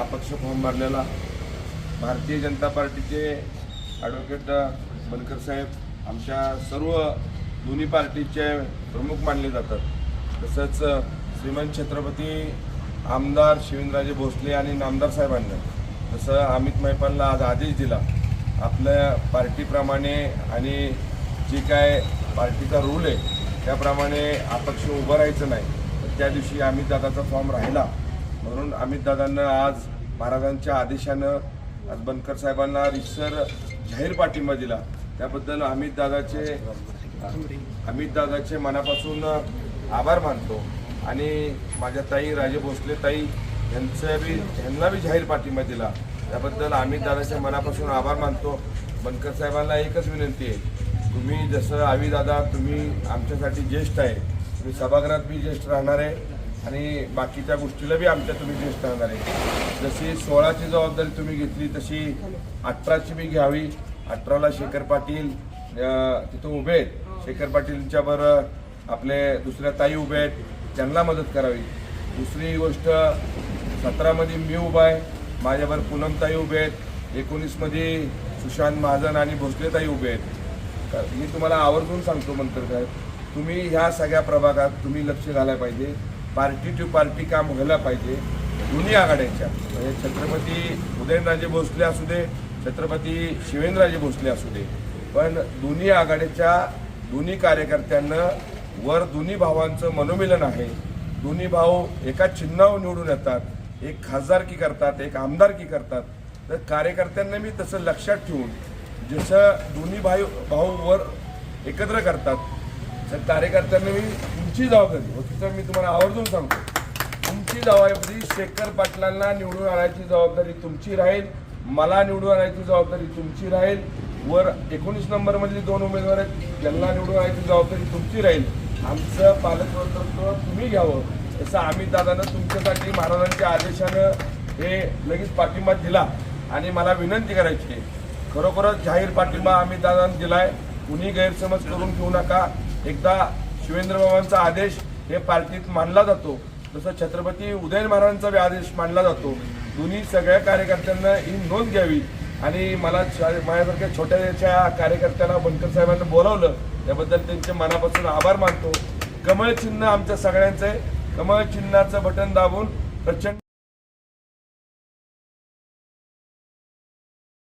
अपक्ष फॉर्म भरलेला. भारतीय जनता पार्टीचे ॲडव्होकेट बनकर साहेब आमच्या सर्व दोन्ही पार्टीचे प्रमुख मानले जातात. तसंच श्रीमंत छत्रपती आमदार शिवेंद्रराजे भोसले आणि नामदार साहेबांना. तसं अमित मैपालला आज आदेश दिला. आपल्या पार्टीप्रमाणे आणि जे काय पार्टीचा रूल आहे त्याप्रमाणे अपक्ष उभं राहायचं नाही. तर त्या दिवशी अमितदादाचा फॉर्म राहिला. म्हणून अमितदादांना आज महाराजांच्या आदेशानं आज बनकर साहेबांना रिसर जाहीर पाठिंबा दिला. त्याबद्दल अमितदादाचे अमितदादाचे मनापासून आभार मानतो. आणि माझ्या ताई राजे भोसले ताई यांचं बी यांना बी जाहीर पाठिंबा दिला. त्याबद्दल अमितदादाच्या मनापासून आभार मानतो. बनकर साहेबांना एकच विनंती आहे. तुम्ही जसं आवी दादा तुम्ही आमच्यासाठी ज्येष्ठ आहे. तुम्ही सभागृहात बी ज्येष्ठ राहणार आहे. आणि बाकीच्या गोष्टीला बी आमच्या तुम्ही ज्येष्ठ राहणार आहे. जशी सोळाची जबाबदारी तुम्ही घेतली तशी अठराची बी घ्यावी. अठराला शेखर पाटील तिथं उभे आहेत. शेखर पाटीलच्या बरं आपले दुसऱ्या ताई उभे आहेत. त्यांना मदत करावी. दुसरी गोष्ट सतरामध्ये मी उभा आहे. माझ्यावर पूनमताई उभे आहेत. एकोणीसमध्ये सुशांत महाजन आणि भोसलेताई उभे आहेत. तर मी तुम्हाला आवर्जून सांगतो मंत्र साहेब तुम्ही ह्या सगळ्या प्रभागात तुम्ही लक्ष घालायला पाहिजे. पार्टी टू पार्टी काम व्हायला पाहिजे दोन्ही आघाड्यांच्या. म्हणजे छत्रपती उदयनराजे भोसले असू दे छत्रपती शिवेंद्रराजे भोसले असू दे. पण दोन्ही आघाडीच्या दोन्ही कार्यकर्त्यांना वर दोन्ही भावांचं मनोमिलन आहे. दोन्ही भाऊ एका चिन्हावर निवडून येतात एक खासदारकी करतात एक आमदारकी करतात. तर कार्यकर्त्यांना मी तसं लक्षात ठेवून जसं दोन्ही भाई भाऊ वर एकत्र करतात तर कार्यकर्त्यांना मी तुमची जबाबदारी होती तिथं मी तुम्हाला आवर्जून सांगतो. तुमची जबाबदारी शेखर पाटलांना निवडून आणायची जबाबदारी तुमची राहील. मला निवडून आणायची जबाबदारी तुमची राहील. वर एकोणीस नंबरमधली दोन उमेदवार आहेत ज्यांना निवडून आणायची जबाबदारी तुमची राहील. आमचं पालकवर्तृत्व तुम्ही घ्यावं तसं आम्ही दादानं तुमच्यासाठी महाराजांच्या आदेशानं हे लगेच पाठिंबा दिला. आणि मला विनंती करायची आहे खरोखरच जाहीर पाठिंबा आम्ही दादांना दिलाय. कुणी गैरसमज करून घेऊ नका. एकदा शिवेंद्रबाबांचा आदेश हे पार्टीत मानला जातो. जसं छत्रपती उदयन महाराजांचा आदेश मानला जातो. दोन्ही सगळ्या कार्यकर्त्यांना ही नोंद घ्यावी. आणि मला शा- माझ्यासारख्या छोट्याशा कार्यकर्त्यांना बनकर साहेबांना बोलावलं त्याबद्दल त्यांचे मनापासून आभार मानतो. कमळ चिन्ह आमच्या सगळ्यांचं आहे. कमळ चिन्हाचं बटन दाबून प्रचंड